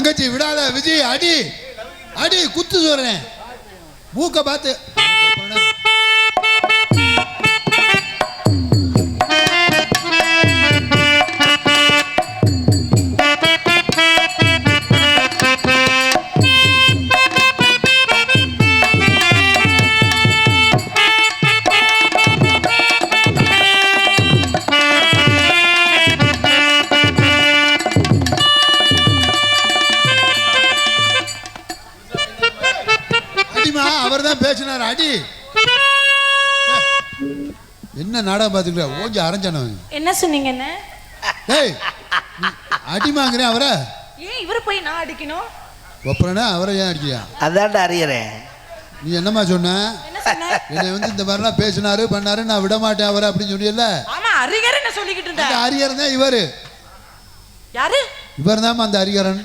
தங்கச்சி விடாத விஜய் அடி அடி குத்து சொல்றேன் மூக்க பார்த்து நாடகம் பார்த்துக்கிற ஓஞ்சி அரைஞ்சானவன் என்ன சொன்னீங்க என்ன? அவரை. ஏன் இவரை போய் நான் அடிக்கணும்? ஒப்புறனா அவரை ஏன் அடிக்கிறியா? அதான்டா அறியறேன். நீ என்னம்மா சொன்ன? என்ன வந்து இந்த மாதிரிலாம் பேசினாரு பண்ணாரு நான் விட மாட்டேன் அவரை அப்படின்னு சொன்னியல்ல ஆமா அரிகர் என்ன சொல்லிக்கிட்டு அந்த இருந்த அரியரன் தான் இவர். யாரு? இவர் தான் அந்த அரியரன்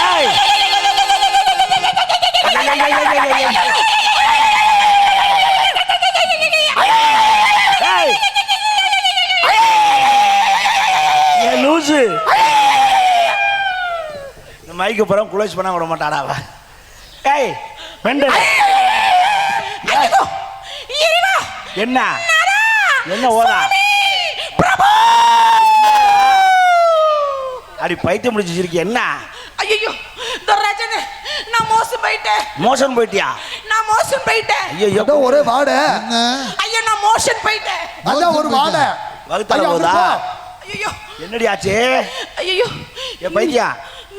ஏய்! ஏய்! லூசு இந்த மைக்கு புறம் குளோஸ் பண்ண விட மாட்டாடா ஏய் இறைவா. என்ன? என்ன ஓதா? அடி பைத்தியம் முடிச்சு வச்சிருக்க என்ன? ஐயோ துர்ராஜன் நான் மோசம் போயிட்டேன். மோசம் போயிட்டியா? நான் மோசம் போயிட்டேன். ஐயோ அதான் ஒரே வாடை. ஐயோ நான் மோஷன் போயிட்டேன். அதான் ஒரு வாடை ஐயா, போதா அப்படி ஐயோ என்னடி ஆச்சு? ஐயோ என் பைத்தியா.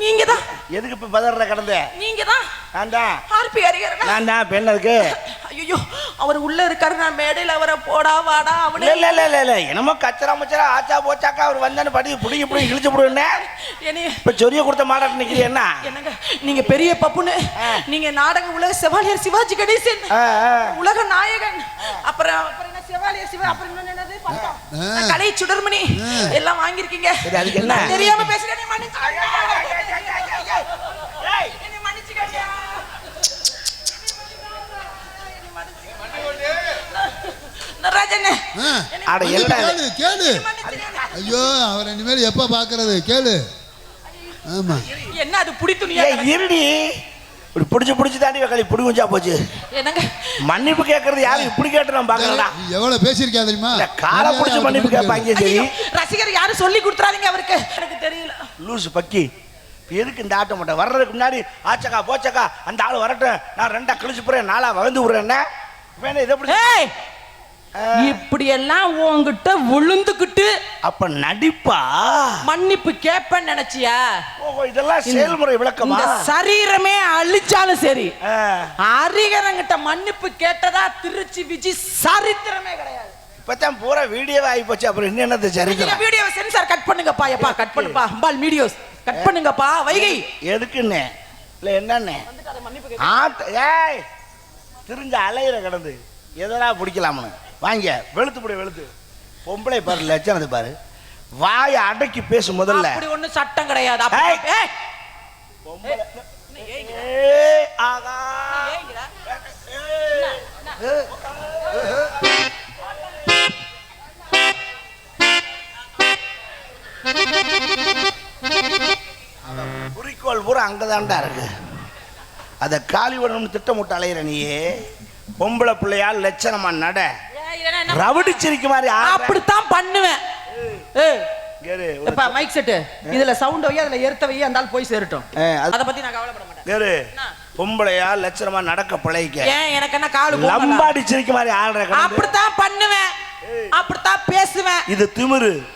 நீங்க தான் எதுக்கு இப்ப பதற கடந்த? நீங்க தான் நான் தான் ஆர்பி அரிகரனா நான் தான் பெண் அதுக்கு ஐயோ அவர் உள்ள இருக்காரு நான் மேடையில அவரை போடா வாடா அவனே. இல்ல இல்ல இல்ல இல்ல என்னமோ கச்சரா முச்சரா ஆச்சா போச்சாக்கா அவர் வந்தானு படி புடிங்கி புடிங்கி இழுச்சு போடுவேன் இப்ப சொரிய கொடுத்த மாடாட்டு நிக்கிறீ என்ன? என்னங்க நீங்க பெரிய பப்புன்னு நீங்க நாடக உலக செவாலியர் சிவாஜி கணேசன். உலக நாயகன் அப்புறம் அப்புறம் என்ன செவாலியர் சிவா அப்புறம் பட்டம். கலை சுடர்மணி. எல்லாம் வாங்கியிருக்கீங்க. சரி, அதுக்கு என்ன? தெரியாம பேசுறேன். ஐயோ அவர் இனிமேல் எப்போ பார்க்கறது கேளு. ஆமா. என்ன அது புடி துணியா இருடி. இப்படி புடிச்சு புடிச்சு தாண்டி களி புடிங்குஞ்சா போச்சு. என்னங்க? மன்னிப்பு கேட்கறது யாரும் இப்படி கேட்டு நான் பாக்கலடா எவ்வளவு பேசியிருக்கியா தெரியுமா? காலை புடிச்சு மன்னிப்பு கேட்பாங்க சரி. ரசிகர் யாரும் சொல்லி கொடுத்துறாதீங்க அவருக்கு? எனக்கு தெரியல. லூசு பக்கி. எதுக்கு இந்த ஆட்டம் மாட்டேன் வர்றதுக்கு முன்னாடி ஆச்சக்கா போச்சக்கா அந்த ஆள் வரட்டும். நான் ரெண்டா கழிச்சு போறேன் நாளா வளர்ந்து விடுறேன் என்ன? வேணா இதை இப்படி எல்லாம் உன்கிட்ட விழுந்துகிட்டு அப்ப நடிப்பா? மன்னிப்பு கேப்பேன்னு நினைச்சியா? ஓஹோ இதெல்லாம் செயல்முறை விளக்கமா? சரீரமே அழிச்சாலும் சரி. அரிகரங்கிட்ட மன்னிப்பு கேட்டதா திருச்சி விஜி சரித்திரமே கிடையாது. இப்பதான் பூரா வீடியோவே ஆகி போச்சு அப்புறம் இன்னும் என்னது சரித்திரம்? வீடியோ சென்சார் கட் பண்ணுங்கப்பா. எப்பா கட் பண்ணுப்பா. அம்பாள் வீடியோஸ் கட் பண்ணுங்கப்பா. வைகை. எதுக்குன்னு? இல்ல என்னன்னு? ஆட்ட ஏய் திரிஞ்ச அலையிற கிடந்து. எதனா பிடிக்கலாம்னு? வாங்க வெளுத்து புடி வெளுத்து. பொம்பளை பாரு லட்சணத்தை பாரு. வாயை அடக்கி பேசு முதல்ல. அப்படி ஒண்ணும் சட்டம் கிடையாது. நீ. நீ. குறிக்கோள் பூரா அங்கதான்டா இருக்கு. அதை காலி பண்ணணும்னு திட்டமிட்டு அலையிற நீயே பொம்பளை பிள்ளையால் லட்சணமா நட. ரவுடி சிரிக்க மாதிரி. அப்படித்தான் பண்ணுவேன். மைக் செட்டு இதுல சவுண்ட் வை அதுல எர்த்த வை அந்த ஆள் போய் சேரட்டும். அது- பத்தி நான் கவலைப்பட மாட்டேன்? பொம்பளையா லட்சணமா நடக்க பழைக்க ஏன் எனக்கு என்ன காலு? லம்பாடி சிரிக்க மாதிரி ஆடுற. அப்படித்தான் பண்ணுவேன். அப்படித்தான் பேசுவேன். இது திமிரு.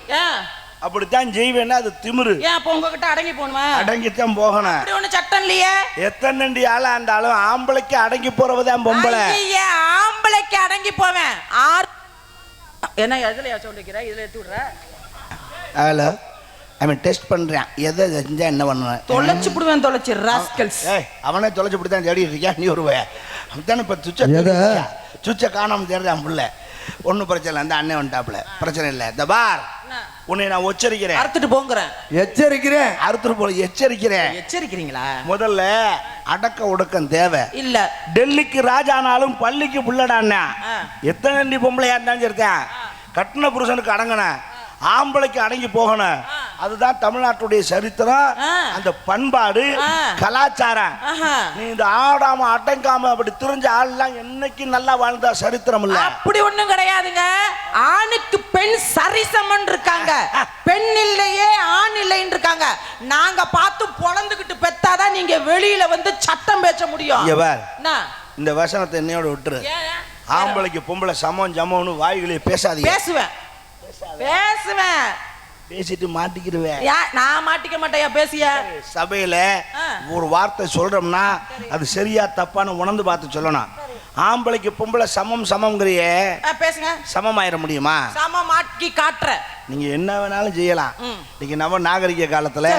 அப்படித்தான் செய்வேன்னா அது திமிரு. ஏன் அப்ப உங்ககிட்ட அடங்கி போகணுமா? அடங்கித்தான் போகணும். அப்படி ஒண்ணு சட்டம் இல்லையே? எத்தனை ஆளா இருந்தாலும் ஆம்பளைக்கு அடங்கி போறவதான் பொம்பளை. ஆம்பளைக்கு அடங்கி போவேன். ஆறு என்ன எதுல சொல்லிக்கிற இதுல எடுத்து விடுற? ஹலோ அவன் டெஸ்ட் பண்றான். எதை செஞ்சா என்ன பண்ணுவேன்? தொலைச்சு விடுவேன் தொலைச்சு ராஸ்கல்ஸ் ஏய் அவனே தொலைச்சு தான் தேடி இருக்கியா? நீ ஒரு அவன் இப்ப சுச்ச? சுச்ச காணாம தேடுறான் புள்ள. ஒன்றும் பிரச்சனை இல்லை. அந்த அண்ணன் வந்துட்டாப்புல. பிரச்சனை இல்லை. இந்த பார். உன்னை நான் எச்சரிக்கிறேன் அறுத்துட்டு போங்கிறேன். எச்சரிக்கிறேன். அறுத்துட்டு போல எச்சரிக்கிறேன். எச்சரிக்கிறீங்களா? முதல்ல அடக்க ஒடுக்கம் தேவை. இல்ல. டெல்லிக்கு ராஜானாலும் பள்ளிக்கு புள்ளடான்னா. எத்தனை பொம்பளையா இருந்தாலும் சரிதான். கட்டின புருஷனுக்கு அடங்கின ஆம்பளைக்கு அடங்கி போகணும். அதுதான் தமிழ்நாட்டுடைய சரித்திரம். அந்த பண்பாடு. கலாச்சாரம். நீ இந்த ஆடாம அடங்காம அப்படி திரிஞ்ச ஆள்லாம் என்னைக்கு நல்லா வாழ்ந்தா சரித்திரம் இல்ல. அப்படி ஒண்ணும் கிடையாதுங்க. ஆணுக்கு பெண் சரிசமன் இருக்காங்க. பெண் இல்லையே ஆண் இல்லைன்னு இருக்காங்க. நாங்க பார்த்து பொழந்துகிட்டு பெத்தாதான் நீங்க வெளியில வந்து சட்டம் பேச முடியும்? இந்த வசனத்தை என்னையோட விட்டுரு? ஆம்பளைக்கு பொம்பளை சமம் ஜமம்னு வாய்களே பேசாதீங்க. பேசுவேன். பேசுவேன். பேசிட்டு மாட்டிக்கிடுவேன். நான் மாட்டிக்க மாட்டேயா பேசிய? சபையில. ஒரு வார்த்தை சொல்றோம்னா அது சரியா தப்பான்னு உணர்ந்து பார்த்து சொல்லணும். ஆம்பளைக்கு பொம்பளை சமம் சமம்ங்கிறியே. பேசுங்க. சமமாயிர முடியுமா? சம மாட்டி காட்டுற. நீங்க என்ன வேணாலும் செய்யலாம். இன்னைக்கு நவ நாகரிக காலத்துல.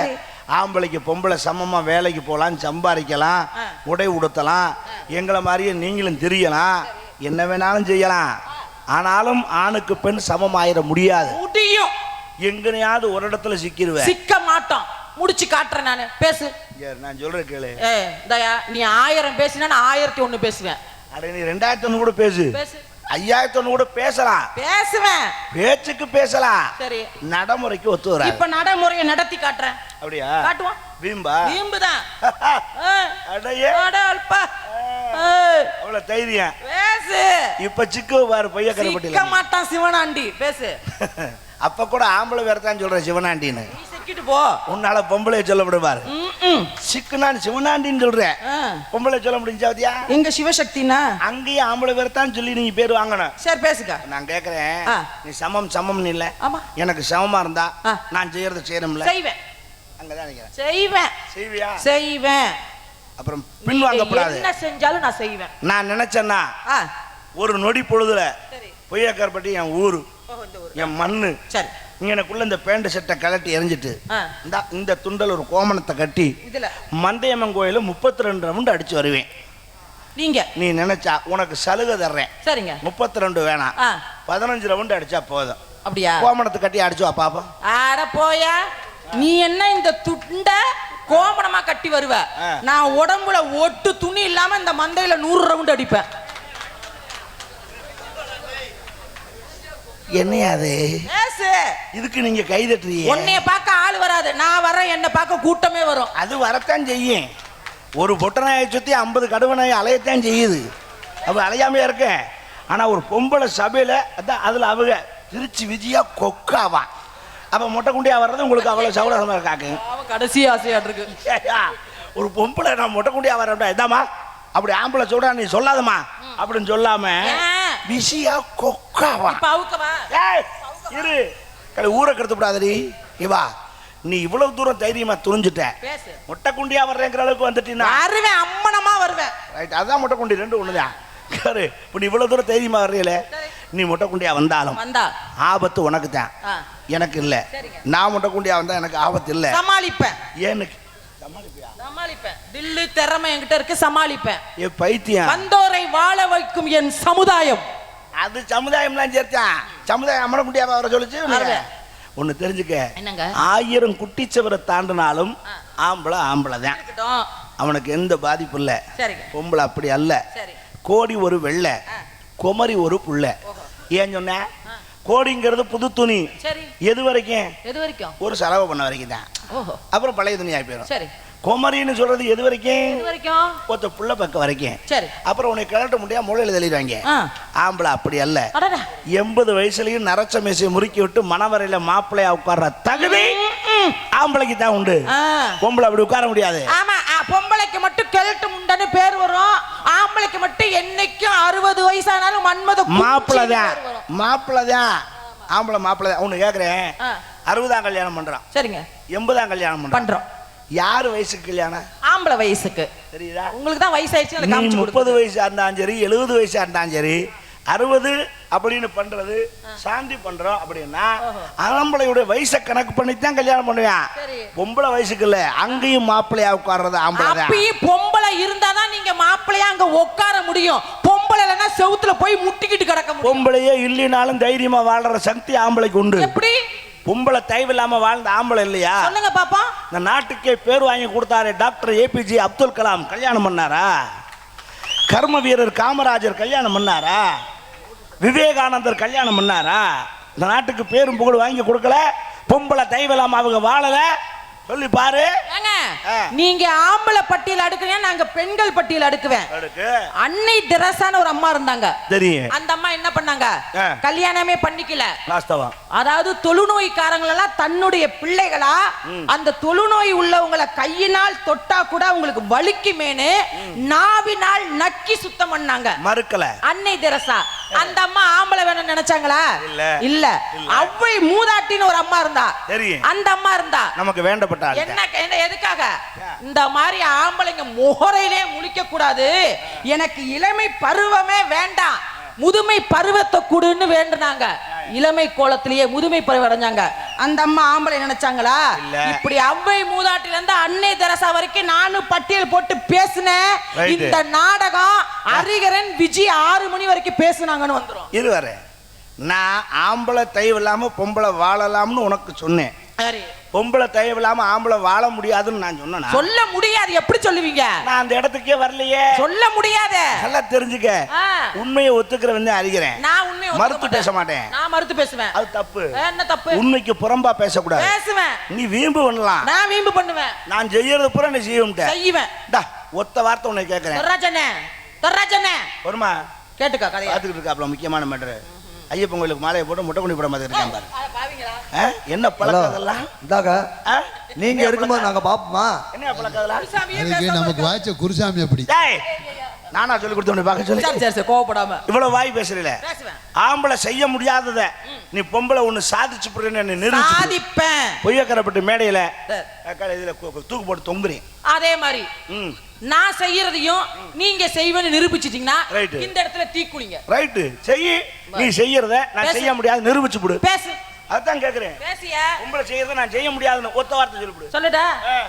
ஆம்பளைக்கு பொம்பளை சமமா வேலைக்கு போகலாம் சம்பாதிக்கலாம். உடை உடுத்தலாம் எங்களை மாதிரியே நீங்களும் தெரியலாம். என்ன வேணாலும் செய்யலாம். ஆனாலும் ஆணுக்கு பெண் சமமாயிர முடியாது. முடியும். எங்கனையாவது ஒரு இடத்துல சிக்கிடுவேன் சிக்க மாட்டோம். முடிச்சு காட்டுறேன் நானு. பேசு. நான் சொல்றேன் கேளு. ஏ தயா நீ ஆயிரம் பேசினா நான் ஆயிரத்தி ஒண்ணு பேசுவேன். அட நீ ரெண்டாயிரத்தி ஒண்ணு கூட பேசு. பேசு. ஐயாயிரத்தி ஒண்ணு கூட பேசலாம். பேசுவேன். பேச்சுக்கு பேசலாம். சரி. நடைமுறைக்கு ஒத்து வராது. இப்ப நடைமுறையை நடத்தி காட்டுறேன். அப்படியா? காட்டுவோம். வீம்பா? வீம்புதான் அடையே. அட அல்பா. ஏய், அவ்வளவு தைரியம். பேசு. இப்ப சிக்கு பாரு பைய சிக்க கரைப்பட்டில மாட்டான் சிவனாண்டி. பேசு. அப்ப கூட ஆம்பளை வேற தான் சொல்ற சிவனாண்டின்னு. சிக்கிட்டு போ. உன்னால பொம்பளை சொல்லப்படுவாரு ம், ம். சிக்குனான் சிவனாண்டின்னு சொல்றேன். பொம்பளை சொல்ல முடிஞ்சாதியா எங்க சிவசக்தினா? அங்கேயும் ஆம்பளை வேற தான் சொல்லி நீங்க பேர் வாங்கணும். சரி பேசுங்க நான் கேக்குறேன். நீ சமம் சமம் இல்ல. எனக்கு சமமா இருந்தா. நான் செய்யறது செய்யணும்ல. செய்வேன். அங்கதான் நிக்கிறேன். செய்வேன். செய்வியா? செய்வேன். அப்புறம் பின் வாங்கப்படாது. என்ன செஞ்சாலும் நான் செய்வேன். நான் நினைச்சேன்னா ஒரு நொடி பொழுதுல பொய்யக்கார்பட்டி என் ஊரு. என் மண்ணு. சரி. இங்கனக்குள்ள இந்த பேண்ட் செட்டை கழட்டி எரிஞ்சிட்டு இந்த இந்த துண்டல் ஒரு கோமணத்தை கட்டி இதுல. மண்டையம்மன் கோயில முப்பத்தி ரெண்டு ரவுண்டு அடிச்சு வருவேன். நீங்க. நீ நினைச்சா உனக்கு சலுகை தர்றேன். சரிங்க. முப்பத்தி ரெண்டு வேணாம் பதினஞ்சு ரவுண்டு அடிச்சா போதும். அப்படியா? கோமணத்தை கட்டி அடிச்சு வா பாப்பா ஆட போயா? நீ என்ன இந்த துண்ட கோமணமா கட்டி வருவ. நான் உடம்புல ஒட்டு துணி இல்லாம இந்த மந்தையில நூறு ரவுண்ட் அடிப்பேன். என்னையா அது? இதுக்கு நீங்க கை தட்டுறீங்க? உன்னைய பார்க்க ஆள் வராது. நான் வரேன் என்ன பார்க்க கூட்டமே வரும். அது வரத்தான் செய்யும். ஒரு பொட்டநாயை சுத்தி ஐம்பது கடுவனாய் அலையத்தான் செய்யுது. அவ அலையாமையா இருக்கேன். ஆனா ஒரு பொம்பளை சபையில அதான் அதுல அவங்க திருச்சி விஜயா கொக்காவா அப்ப மொட்டை குண்டியா வர்றது உங்களுக்கு அவ்வளவு சௌரசமா இருக்காக்கு கடைசி ஆசையா இருக்கு. ஒரு பொம்பளை நான் மொட்டை குண்டியா வரேன்டா இதாம்மா அப்படி ஆம்பளை சொல்றா நீ சொல்லாதம்மா. அப்படின்னு சொல்லாம? விசியா கொக்காவா. இரு. கடை ஊரை கெடுத்து விடாதடி. இவா நீ இவ்வளவு தூரம் தைரியமா துணிஞ்சிட்ட. மொட்டை குண்டியா வர்றேங்கிற அளவுக்கு வந்துட்டீங்கன்னா வருவேன் அம்மனமா வருவேன். ரைட் அதான் மொட்டை குண்டி ரெண்டு ஒண்ணுதான். இப்போ நீ இவ்வளவு தூரம் தைரியமா வர்றீல நீ மொட்டை குண்டியா வந்தாலும் வந்தா ஆபத்து உனக்கு தான் எனக்கு இல்ல. நான் மொட்டை குண்டியா வந்தா எனக்கு ஆபத்து இல்ல. சமாளிப்பேன். ஏனுக்கு சமாளிப்பேன். தில்லு திறமை என்கிட்ட இருக்கு சமாளிப்பேன். ஏ பைத்தியம். வந்தோரை வாழ வைக்கும் என் சமுதாயம். அது சமுதாயம்லாம் சேர்த்தான் சமுதாயம் குண்டியாவா வர சொல்லுச்சு. ஒன்னு தெரிஞ்சுக்க. ஆயிரம் குட்டிச்சவரை தாண்டினாலும் ஆம்பளை ஆம்பளை தான் அவனுக்கு எந்த பாதிப்பு இல்லை. பொம்பளை அப்படி அல்ல. கோடி ஒரு வெள்ளை. குமரி ஒரு புள்ள. ஏன் சொன்ன? கோடிங்கிறது புது துணி. எது வரைக்கும்? எது வரைக்கும்? ஒரு செலவு பண்ண வரைக்கும் தான். அப்புறம் பழைய துணி ஆகி போயிடும் சரி. குமரின்னு சொல்றது எது வரைக்கும்? ஒருத்த புள்ள பக்கம் வரைக்கும். சரி. அப்புறம் உனக்கு கிளட்ட முடியாது மூளையில் தெளிவாங்க ஆம்பளை அப்படி அல்ல. எண்பது வயசுலயும் நரச்ச மேசையை முறுக்கி விட்டு மணவரையில மாப்பிள்ளையா உட்கார்ற தகுதி ஆம்பளைக்கு தான் உண்டு. பொம்பளை அப்படி உட்கார முடியாது. ஆமா பொம்பளைக்கு மட்டும் கெழட்டு முண்டன்னு பேர் வரும். ஆம்பளைக்கு மட்டும் என்னைக்கும் அறுபது வயசானாலும் மன்மத மாப்பிள்ளை தான். மாப்பிள்ளை தான் ஆம்பளை மாப்பிள்ளை தான் உன்னை கேட்குறேன் அறுபதாம் கல்யாணம் பண்றான். சரிங்க. எண்பதாம் கல்யாணம் பண்றான். பண்றோம். யார் வயசுக்கு கல்யாணம்? ஆம்பளை வயசுக்கு. தெரியுதா? உங்களுக்கு தான் வயசாயிடுச்சு முப்பது வயசா இருந்தாலும் சரி எழுபது வயசா இருந்தாலும் சரி அறுபது அப்படின்னு பண்றது சாந்தி பண்றோம் அப்படின்னா ஆம்பளையுடைய வயசை கணக்கு பண்ணி தான் கல்யாணம் பண்ணுவேன். பொம்பளை வயசுக்கு இல்ல அங்கேயும் மாப்பிள்ளையா உட்கார்றது ஆம்பளை பொம்பளை இருந்தாதான் நீங்க மாப்பிள்ளையா அங்க உட்கார முடியும். பொம்பளை இல்லைன்னா செவுத்துல போய் முட்டிக்கிட்டு கிடக்க பொம்பளையே இல்லைனாலும் தைரியமா வாழ்ற சக்தி ஆம்பளைக்கு உண்டு. எப்படி? பொம்பளை தயவு இல்லாம வாழ்ந்த ஆம்பளை இல்லையா? சொல்லுங்க பாப்போம் இந்த நாட்டுக்கே பேர் வாங்கி கொடுத்தாரு டாக்டர் ஏபிஜே அப்துல் கலாம். கல்யாணம் பண்ணாரா? கர்ம வீரர் காமராஜர் கல்யாணம் பண்ணாரா? விவேகானந்தர் கல்யாணம் பண்ணாரா? இந்த நாட்டுக்கு பேரும் புகழ் வாங்கி கொடுக்கல. பொம்பளை தெய்வலாம் அவங்க வாழல. சொல்லி பாரு. நீங்க ஆம்பளை பட்டியல் அடுக்குறீங்க நாங்க பெண்கள் பட்டியல் அடுக்குவேன். அடுக்கு. அன்னை தெரசான ஒரு அம்மா இருந்தாங்க. தெரியும். அந்த அம்மா என்ன பண்ணாங்க. கல்யாணமே பண்ணிக்கல. அதாவது தொழுநோய்க்காரங்களெல்லாம் தன்னுடைய பிள்ளைகளா அந்த தொழுநோய் உள்ளவங்களை கையினால் தொட்டா கூட அவங்களுக்கு வலிக்குமேனு நாவினால் நக்கி சுத்தம் பண்ணாங்க. மறுக்கல. அன்னை தெரசா. அந்த அம்மா ஆம்பளை வேணும்னு நினைச்சாங்களா? இல்ல. இல்ல. அவ்வை மூதாட்டின்னு ஒரு அம்மா இருந்தா. தெரியும். அந்த அம்மா இருந்தா. நமக்கு வேண்டப்பட்ட ஆள் என்ன என்ன எதுக்காக? இந்த மாதிரி ஆம்பளைங்க முகரையிலே முழிக்க கூடாது எனக்கு இளமை பருவமே வேண்டாம். முதுமை பருவத்தை கொடுன்னு வேண்டுனாங்க. இளமை கோலத்திலேயே முதுமை பருவம் அடைஞ்சாங்க. அந்த அம்மா ஆம்பளை நினைச்சாங்களா. இப்படி அவ்வை மூதாட்டில இருந்து அன்னை தெரசா வரைக்கும் நானும் பட்டியல் போட்டு பேசினேன். இந்த நாடகம் அரிகரன் விஜய் ஆறு மணி வரைக்கும் பேசுனாங்கன்னு வந்துரும். இரு வரேன். நான் ஆம்பளை தயவு இல்லாம பொம்பளை வாழலாம்னு உனக்கு சொன்னேன். பொம்பளை தயவு இல்லாம ஆம்பளை வாழ முடியாதுன்னு நான் சொன்னேனா? சொல்ல முடியாது எப்படி சொல்லுவீங்க? நான் அந்த இடத்துக்கே வரலையே. சொல்ல முடியாது. நல்லா தெரிஞ்சுக்க. உண்மையை ஒத்துக்கிற வந்து அறிகிறேன். நான் உண்மையை மறுத்து. பேச மாட்டேன். நான் மறுத்து பேசுவேன். அது தப்பு. என்ன தப்பு? உண்மைக்கு புறம்பா பேசக்கூடாது. பேசுவேன். நீ வீம்பு பண்ணலாம். நான் வீம்பு பண்ணுவேன். நான் செய்யறது பூரா நீ செய்ய செய்வேன். ஒத்த வார்த்தை உன்னை கேட்கறேன். தொர்ராஜனே தொர்ராஜனே. வருமா? கேட்டுக்கோ கதையா. பார்த்துக்கிட்டு இருக்காப்ல முக்கியமான மேட்ரு ஐயப்பன் கோயிலுக்கு மாலையை போட்டு முட்டை குடி போட மாதிரி இருக்கான் பாரு? என்ன பழக்கம் அதெல்லாம் இந்தாங்க ஆ? நீங்க இருக்கும்போது நாங்க பாப்போமா? என்ன அதுக்கு நமக்கு. வாய்ச்ச குருசாமி அப்படி டேய், நானா சொல்லி கொடுத்த உன்னை பார்க்க சொல்லி. சரி சரி கோவப்படாம. இவ்வளவு வாய் பேசுறீல. பேசுவேன். ஆம்பளை செய்ய முடியாதத நீ பொம்பளை ஒண்ணு சாதிச்சு போடுறேன்னு நிரூபிச்சு சாதிப்பேன். பொய்யக்கரப்பட்டு மேடையில இதுல தூக்கு போட்டு தொங்குறேன். அதே மாதிரி நான் செய்யறதையும் நீங்க செய்வேன்னு நிரூபிச்சிட்டீங்கன்னா Right. இந்த இடத்துல தீக்குளிங்க. ரைட்டு. செய். நீ செய்யறத நான். செய்ய முடியாது நிரூபிச்சு போடு பேசு. அதான் கேக்குறேன். பேசிய? பொம்பளை செய்யறத நான் செய்ய முடியாதுன்னு ஒத்த வார்த்தை சொல்லிவிடு. சொல்லுடா.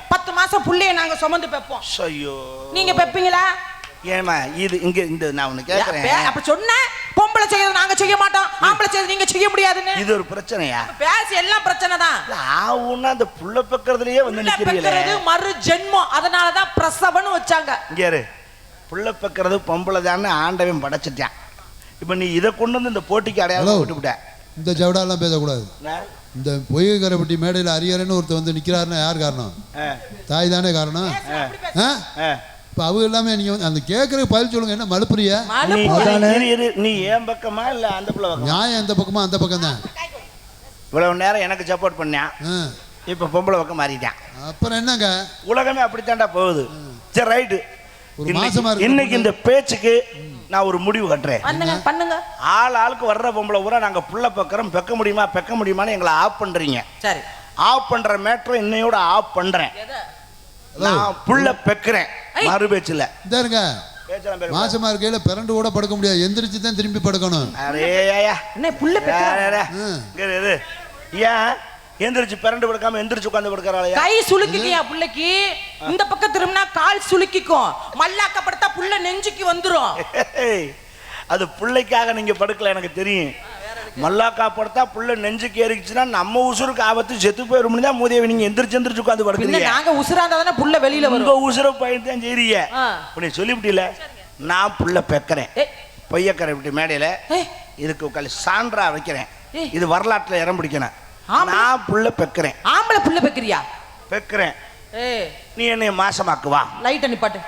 பத்து மாசம் புள்ளைய நாங்க சுமந்து பெப்போம். ஐயோ நீங்க பெப்பீங்களா? ஏமா இது இங்க இந்த நான் ஒண்ணு பே- கேக்குறேன். அப்ப சொன்ன பொம்பளை செய்யறது நாங்க செய்ய மாட்டோம். ஆம்பளை செய்யறது நீங்க செய்ய முடியாதுன்னு. இது ஒரு பிரச்சனையா? பேசி எல்லாம் பிரச்சனை தான். ஆவுன்னா அந்த புள்ள பெக்கறதுலயே வந்து நிக்கிறீங்களே. பெக்கறது மறு ஜென்மம். அதனாலதான் பிரசவன்னு வச்சாங்க. இங்க இரு. புள்ள பெக்கறது பொம்பளை தானே ஆண்டவன் படைச்சிட்டான். இப்ப நீ இதை கொண்டு வந்து இந்த போட்டிக்கு அடையாளம் போட்டு விட்ட இந்த ஜவடாலாம் பேசக்கூடாது? இந்த பொய்கரைப்பட்டி மேடையில் அரியரன்னு ஒருத்தர் வந்து நிற்கிறாருன்னா யார் காரணம்? தாய் தானே காரணம். இப்போ அவங்க எல்லாமே நீங்கள் வந்து அந்த கேட்குறதுக்கு பதில் சொல்லுங்க என்ன மலுப்புறியா நீ ஏன் பக்கமா இல்ல அந்த புள்ள பக்கமா? நியாயம் எந்த பக்கமோ அந்த பக்கம் தான் இவ்வளவு நேரம் எனக்கு சப்போர்ட் பண்ணான் ஆ. இப்ப பொம்பளை பக்கம் மாறிட்டான். அப்புறம் என்னங்க? உலகமே அப்படித்தான்டா போகுது. சரி ரைட்டு ஒரு மாசமா இருக்கு இன்னைக்கு இந்த பேச்சுக்கு நான் ஒரு முடிவு கட்டுறேன். பண்ணுங்க பண்ணுங்க. ஆள் ஆளுக்கு வர்ற பொம்பளை பூரா நாங்க புள்ள பெக்கறோம் பெக்க முடியுமா பெக்க முடியுமான்னு எங்களை ஆஃப் பண்றீங்க. சரி. ஆஃப் பண்ற மேட்ரை இன்னையோட ஆஃப் பண்றேன்? நான் புள்ள பெக்கிறேன். மறு பேச்சுல. இருங்க மாசமா இருக்கையில பிறண்டு கூட படுக்க முடியாது. எந்திரிச்சு தான் திரும்பி படுக்கணும். ஏன்? எந்திரிச்சு பிறண்டு படுக்காம எந்திரிச்சு உட்காந்து படுக்கிறாளையா கை சுளுக்கிட்டியா புள்ளைக்கு? இந்த பக்கம் திரும்பினா கால் சுளுக்கிக்கும். மல்லாக்கப்படுத்தா புள்ள நெஞ்சுக்கு வந்துரும். அது பிள்ளைக்காக நீங்க படுக்கல எனக்கு தெரியும். மல்லாக்கா படுத்தா புள்ள நெஞ்சுக்கு ஏறிச்சுன்னா நம்ம உசுருக்கு ஆபத்து செத்து போயிடும்னு தான் மூதியவை நீங்க எந்திரிச்சு எந்திரிச்சு உட்காந்து படுக்கிறீங்க. நாங்க உசுராந்தா தானே புள்ள வெளியில உங்க வரும். உசுர பையன் தான் செய்றீங்க. நீ சொல்லிவிட்டீல? நான் புள்ள பெக்கிறேன். பொய்யக்கரை விட்டு மேடையில இதுக்கு உட்காந்து சான்றா வைக்கிறேன். இது வரலாற்றுல இடம் பிடிக்கணும். நான் புள்ள பெக்கிறேன். ஆம்பளை புள்ள பெக்கிறியா? பெக்கிறேன். நீ என்னை மாசமாக்குவா லைட் நிப்பாட்டியா?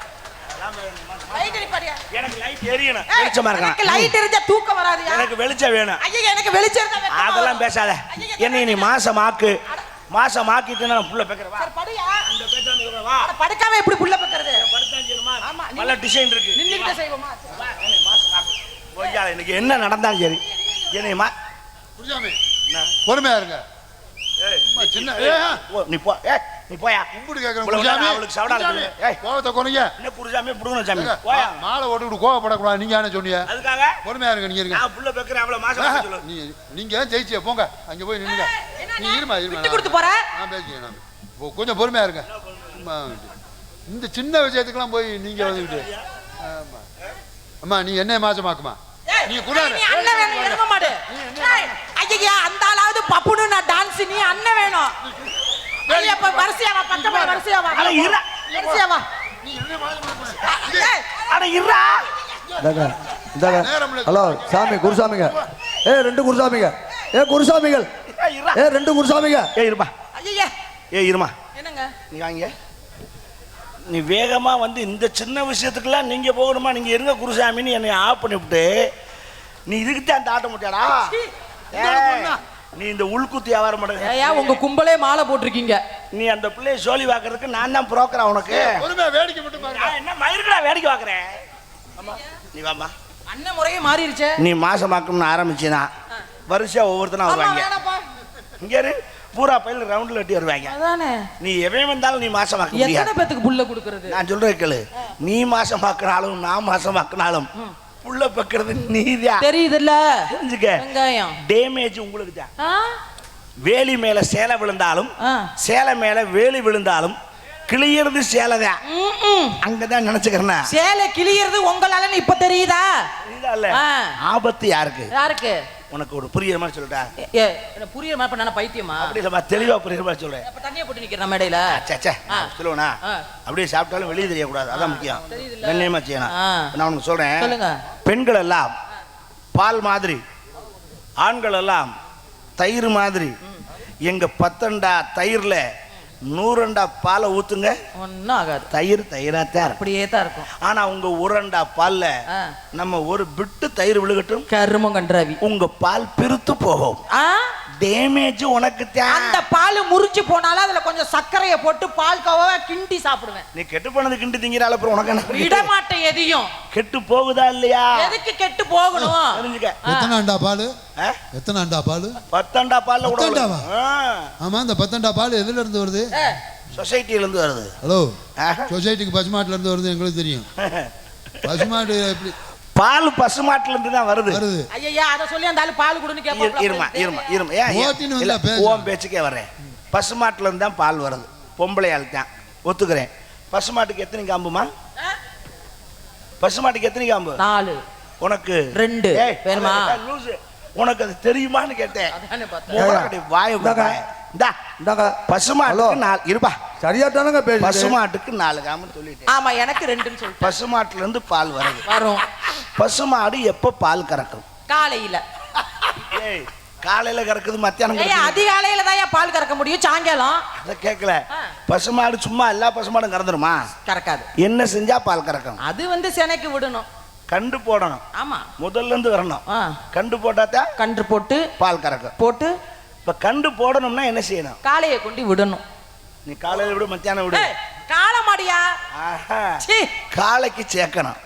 எனக்கு லைட் எரியணும். வெளிச்சமா எனக்கு இருக்கணும் லைட் எரிஞ்சா தூக்கம் வராதுயா? எனக்கு வெளிச்சம் வேணும். ஐயா எனக்கு வெளிச்சம் அதெல்லாம். பேசாத. என்னை நீ மாசமாக்கு. மாசமாக்கிட்டு நான் புள்ள பெக்கிறேன் வா சரி, படுயா. இந்த பேச்சாம இருக்கிற வா. அட, படுக்காம எப்படி புள்ள பெக்கறது? நல்ல டிசைன் இருக்கு. நின்னுகிட்டே செய்வோமா? வா, என்னை நடந்தாலும் சரி. என்னை மா புரியாமே என்ன? பொறுமையா இருங்க. சின்ன நீ போ. ஏய், நீ போயா. கும்பிடு குருசாமி. அவளுக்கு சவடால. ஏய். கோவத்தை குறைங்க. என்ன குருசாமி புடுங்கணும் சாமி. போயா. மாலை ஓட்டுக்கிட்டு கோவப்படக்கூடாது. நீங்க என்ன சொன்னீங்க? அதுக்காக பொறுமையா இருங்க நீங்க இருங்க. நான் புள்ள பெக்கிறேன் அவ்வளவு மாசம் சொல்லு. நீ நீங்க ஏன் ஜெயிச்சிய? போங்க. அங்க போய் நின்னுங்க நீ இருமா இருமா விட்டு கொடுத்து போற நான் பேசிக்கிறேன் நான். கொஞ்சம் பொறுமையா இருங்க. இந்த சின்ன விஷயத்துக்கெல்லாம் போய் நீங்க வந்துக்கிட்டு ஆமா. அம்மா நீ என்ன மாசமாக்குமா? நீ குடாரு நீ அண்ணன் வேணும் ஐயையா அந்த ஆளாவது பப்புனு நான் டான்ஸ் நீ அண்ணன் வேணும். ஐயா இப்ப வரிசையா வா பக்கமா வரிசையா வா. அட, இரு. வரிசையா வா. அட இருடா. இந்தாங்க இந்தாங்க. ஹலோ சாமி குருசாமிங்க. ஏ ரெண்டு குருசாமிங்க. ஏ குருசாமிகள். ஏ ரெண்டு குருசாமிங்க. ஏய் இருப்பா. ஐயா ஏய் இருமா. என்னங்க? நீ வாங்க. நீ வேகமா வந்து இந்த சின்ன விஷயத்துக்கெல்லாம் நீங்க போகணுமா? நீங்க இருங்க குருசாமின்னு என்னை ஆஃப் பண்ணிவிட்டு. நீ இதுக்கு தான் அந்த ஆட்ட முடியாடா நீ இந்த உள்குத்தி வியாபாரம் பண்ணுங்க ஏயா உங்க கும்பலே மாலை போட்டிருக்கீங்க. நீ அந்த பிள்ளைய சோழி பார்க்கறதுக்கு நான் தான் புரோக்கரா உனக்கு? பொறுமையா வேடிக்கை மட்டும் பாருங்க. நான் என்ன மயிருக்கடா வேடிக்கை பார்க்குறேன். ஆமா. நீ வாமா அண்ணன் முறையே மாறிடுச்சே. நீ மாசமாக்கணும்னு ஆரம்பிச்சினா வரிசையா ஒவ்வொருத்தனா வருவாங்க. இங்க இரு பூரா பையில ரவுண்டில் வெட்டி வருவாங்க. அதானே. நீ எவன் வந்தாலும் நீ மாசமாக்க எத்தனை முடியாது பேத்துக்கு புல்ல கொடுக்கறது? நான் சொல்றேன் கேளு. நீ மாசமாக்கினாலும் நான் மாசமாக்கினாலும் புள்ள பக்கிறது நீதான் தெரியுதுல்ல? தெரிஞ்சுக்க வெங்காயம். டேமேஜ் உங்களுக்கு தான்? வேலி மேல சேலை விழுந்தாலும். சேலை மேல வேலி விழுந்தாலும் கிளியறது சேலை தான். அங்கதான் நினைச்சுக்கிறேன்னா சேலை கிளியறது உங்களாலன்னு இப்ப தெரியுதா. ஆபத்து யாருக்கு? யாருக்கு? உனக்கு ஒரு புரியுற மாதிரி சொல்லிட்டா ஏ, புரியுற மாதிரி நான் பைத்தியமா? அப்படி இல்ல தெளிவா புரியுற மாதிரி சொல்றேன் அப்ப தண்ணியை போட்டு நிக்கிறேன் மேடையில. சொல்லுவனா. அப்படியே சாப்பிட்டாலும் வெளியே தெரியக்கூடாது. அதான் முக்கியம். தெரியுதுல்ல. கண்ணியமா செய்யணும். நான் உனக்கு சொல்றேன். பெண்கள் எல்லாம் பால் மாதிரி ஆண்கள் எல்லாம் தயிர் மாதிரி. எங்க பத்தண்டா தயிர்ல நூறண்டா பாலை ஊத்துங்க. ஒன்னும் ஆகாது. தயிர் தயிராத்தான் இருக்கும். அப்படியே தான் இருக்கும். ஆனா உங்க உரண்டா பால்ல. நம்ம ஒரு பிட்டு தயிர் விழுகட்டும். கருமம் கன்றாவி உங்க பால் பிரித்து போகும். ஆ? டேமேஜ் உனக்கு அந்த பால் முறிஞ்சு போனாலும் அதுல கொஞ்சம் சர்க்கரையை போட்டு பால் கவா கிண்டி சாப்பிடுவேன். நீ கெட்டு போனது கிண்டு திங்கிறாள் அப்புறம் உனக்கு என்ன விட இருக்கு? மாட்டேன் எதையும். கெட்டு போகுதா இல்லையா? எதுக்கு கெட்டு போகணும்? தெரிஞ்சுக்க. எத்தனை அண்டா பால்? எத்தனை அண்டா பால்? பத்தண்டா பால்ல கூட பத்தண்டாவா? ஆமா இந்த பத்தண்டா பால் எதுல இருந்து வருது? சொசைட்டில இருந்து வருது. ஹலோ ஆஹா. சொசைட்டிக்கு பசுமாட்டுல இருந்து வருது எங்களுக்கு தெரியும். பசுமாடு எப்படி பால் பசுமாட்டுல இருந்து தான் வருது. வருது. ஐயா அத சொல்லி அந்த ஆளு பால் குடுன்னு கேட்பாங்க இருமா இருமா இருமா. ஏன், இல்ல. உன் பேச்சுக்கே வரேன். பசுமாட்டுல இருந்து தான் பால் வருது. பொம்பளை ஆள் தான். ஒத்துக்கிறேன். பசுமாட்டுக்கு எத்தனை காம்புமா பசுமாட்டுக்கு எத்தனை காம்பு? நாலு. உனக்கு. ரெண்டு. ஏய், வேணுமா? உனக்கு அது தெரியுமான்னு கேட்டேன். வாயை. இந்தா இந்தாங்க பசுமாட்டுக்கு. நாலு இருப்பா. சரியா தானங்க பேசுது பசுமாட்டுக்கு நாலு காம்பு சொல்லிட்டேன். ஆமா எனக்கு ரெண்டுன்னு சொல்லிட்டு பசுமாட்டுல இருந்து பால் வருது. வரும். பசுமாடு எப்ப பால் கறக்கும்? காலையில. ஏய் காலையில கறக்குது மத்தியானம் ஏய் கறக்குது. அதிகாலையில தான் பால் கறக்க முடியும்? சாயங்காலம். அதை கேட்கல. பசுமாடு சும்மா எல்லா பசுமாடும் கறந்துருமா? கறக்காது. என்ன செஞ்சா பால் கறக்கும்? அது வந்து செனைக்கு விடணும். கண்டு போடணும். ஆமா. முதல்ல இருந்து வரணும். ஆ. கண்டு போட்டாதான் கன்று போட்டு பால் கறக்கும். போட்டு இப்ப கண்டு போடணும்னா என்ன செய்யணும்? காளையை கொண்டு விடணும். நீ காலையில விடு மத்தியானம் விடு. ஏய், காளமாடியா ஆஹா. சீ காளைக்கு சேர்க்கணும்.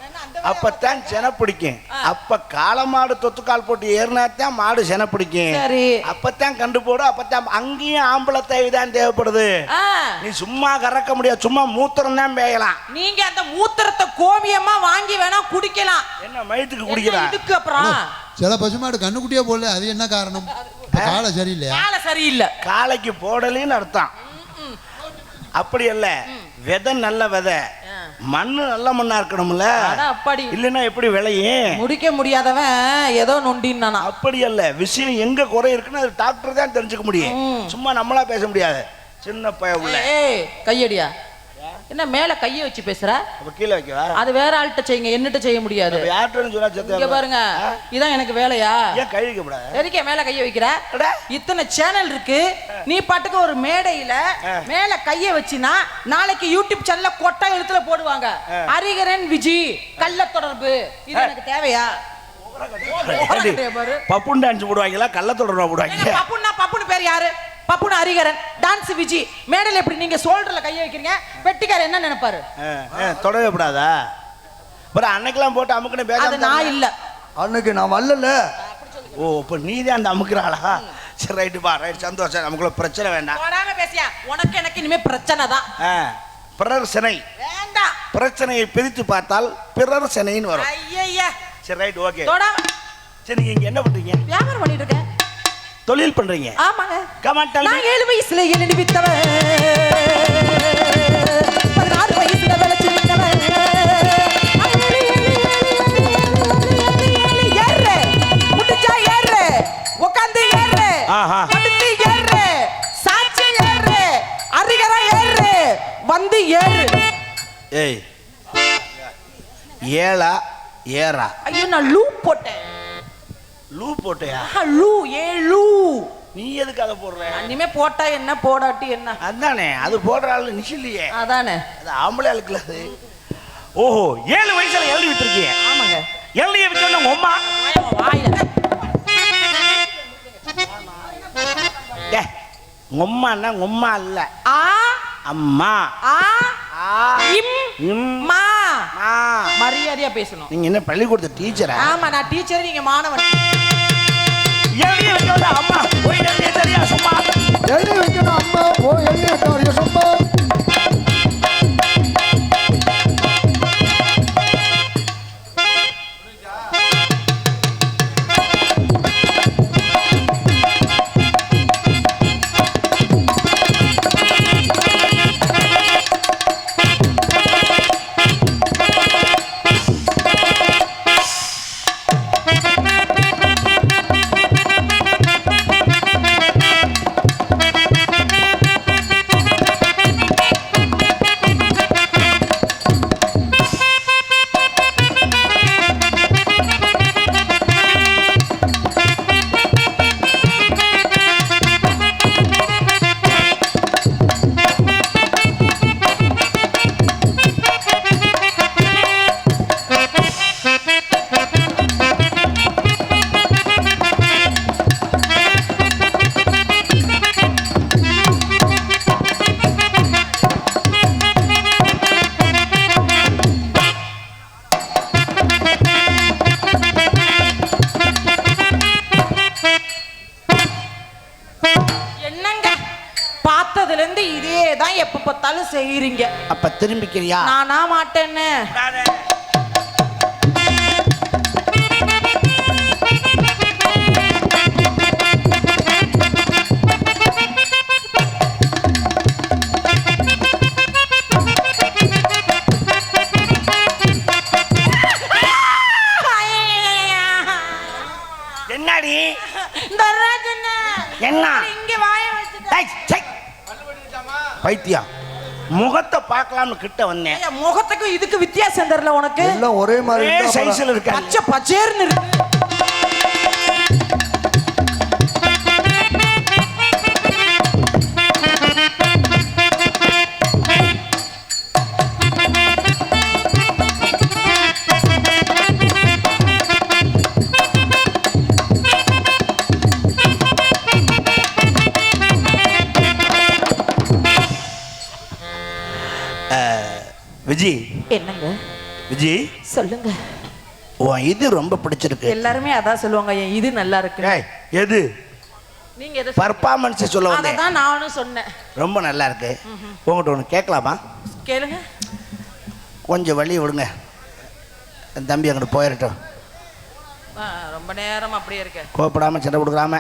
அப்பத்தான் செனை பிடிக்கும். அப்ப காளை மாடு தொத்துக்கால் போட்டு ஏறினாத்தான் மாடு செனை பிடிக்கும். சரி. அப்பத்தான் கண்டு போடு அப்பத்தான் அங்கேயும் ஆம்பளை தேவை தான் தேவைப்படுது. நீ சும்மா கறக்க முடியாது சும்மா மூத்திரம் தான் பேயலாம் நீங்க அந்த மூத்திரத்தை கோமியமா வாங்கி வேணா குடிக்கலாம். என்ன மயத்துக்கு குடிக்கிறா? இதுக்கு அப்புறம்? சில பசுமாடு கண்ணுக்குட்டியே போடல அது என்ன காரணம்? காலை சரியில்லையா? காலை சரியில்லை. காளைக்கு போடலின்னு அர்த்தம். அப்படி அல்ல. விதை நல்ல விதை. மண்ணு நல்ல மண்ணா இருக்கணும்ல. அட அப்பாடி. இல்லைன்னா எப்படி விளையும்? முடிக்க முடியாதவன் ஏதோ நொண்டின்னானா. அப்படி அல்ல. விஷயம் எங்க குறை இருக்குன்னு அது டாக்டர் தான் தெரிஞ்சுக்க முடியும். சும்மா நம்மளா பேச முடியாது. சின்ன பய உள்ள. ஏய் கையடியா. என்ன மேல கைய வச்சு பேசுற? அப்ப கீழே வைக்கவா? அது வேற ஆள்கிட்ட செய்யுங்க என்னட்ட செய்ய முடியாது. அப்ப யார்கிட்டன்னு சொன்னா இங்க செத்த பாருங்க இதான் எனக்கு வேலையா? ஏன் கை வைக்கப்படாது எதுக்கே மேல கைய வைக்கிற? அட. இத்தனை சேனல் இருக்கு நீ பாட்டுக்கு ஒரு மேடையில மேல கைய வச்சினா நாளைக்கு யூடியூப் சேனல்ல கொட்டை எழுத்துல போடுவாங்க. ஹரிகரன் விஜி கள்ள தொடர்பு. இது எனக்கு தேவையா? பாரு. பப்புன் டான்ஸ் போடுவாங்களா? கள்ளத்தொடர்பா ஏங்க, போடுவாங்க பப்புன்னா பப்புனு பேர் யாரு? பப்புனு ஹரிகரன் டான்ஸ் விஜி மேடையில எப்படி நீங்க சோல்டர்ல கைய வைக்கிறீங்க? வெட்டிக்கார என்ன நினைப்பாரு? தொடவே கூடாதா அப்புறம் அன்னைக்கெல்லாம் போட்டு அமுக்குன்னு அது பேச நான் இல்ல. அன்னைக்கு நான் வரல. ஓ இப்போ நீ தான் அந்த அமுக்குறாளா? சரி ரைட்டு பா ரைட் சந்தோஷம். நமக்குள்ள பிரச்சனை வேண்டாம். போடாம பேசியா? உனக்கு எனக்கு இனிமே பிரச்சனை தான். பிறர் சினை. வேண்டாம். பிரச்சனையை பிரித்து பார்த்தால் பிறர் சினைன்னு வரும். ஐயய்யா சரி ரைட் ஓகே சரி நீங்க என்ன பண்றீங்க? வியாபாரம் பண்ணிட்டு இருக்கேன். தொழில் பண்றீங்க ஆமாங்க me. நான் ஏழு வயசுல எழுதி வித்தவன் பதினாறு வயசுல விளைச்சு வித்தவன். வந்து ஏறு ஏய் ஏழா ஏறா ஐயோ நான் லூப் போட்டேன் லூ போட்டியா? லூ ஏ லூ. நீ எதுக்கு அதை போடுற? இனிமே போட்டா என்ன போடாட்டி என்ன? அதானே அது போடுற ஆளு நிஷில்லையே அதானே. அது ஆம்பளை ஆளுக்குல அது. ஓஹோ ஏழு வயசுல எழுதி விட்டுருக்கீங்க ஆமாங்க. எழுதிய விட்டு உங்க அம்மா? வாயில. உங்க அம்மா இல்ல ஆ அம்மா. ஆ மரியாதையா பேசணும். நீங்க என்ன பள்ளிக்கூடத்து டீச்சரா? ஆமா நான் டீச்சர் நீங்க மாணவன். எழுதி வைக்கிறது அம்மா. போய் எழுதி தெரியா சும்மா. எழுதி வைக்கணும் அம்மா போய் எழுதி வைக்கணும் சும்மா. எப்ப பார்த்தாலும் செய்யறீங்க அப்ப திரும்பிக்கிறியா? நானா மாட்டேன்னு. என்னடி? என்ன? இங்க வாய வச்சுட்டேன் டேய், சை. பைத்தியம் முகத்தை பார்க்கலாம்னு கிட்ட வந்தேன். ஏய், முகத்துக்கும் இதுக்கு வித்தியாசம் தெரியல உனக்கு? எல்லாம் ஒரே மாதிரி சைஸ்ல இருக்காங்க பச்சை பச்சேர்னு இருக்கு. என்னங்க? விஜி சொல்லுங்க. உன் இது ரொம்ப பிடிச்சிருக்கு. எல்லாருமே அதான் சொல்லுவாங்க என் இது நல்லா இருக்கு. ஏய், எது? நீங்க எதை பர்ஃபார்மன்ஸ் சொல்ல அதை வந்தேன் தான் நானும் சொன்னேன். ரொம்ப நல்லா இருக்கு. உங்கள்கிட்ட ஒன்று கேட்கலாமா? கேளுங்க. கொஞ்சம் வழி விடுங்க. என் தம்பி அங்கிட்டு போயிடட்டும் ஆ, ரொம்ப நேரம் அப்படியே இருக்க கோப்படாம சண்டை கொடுக்குறாம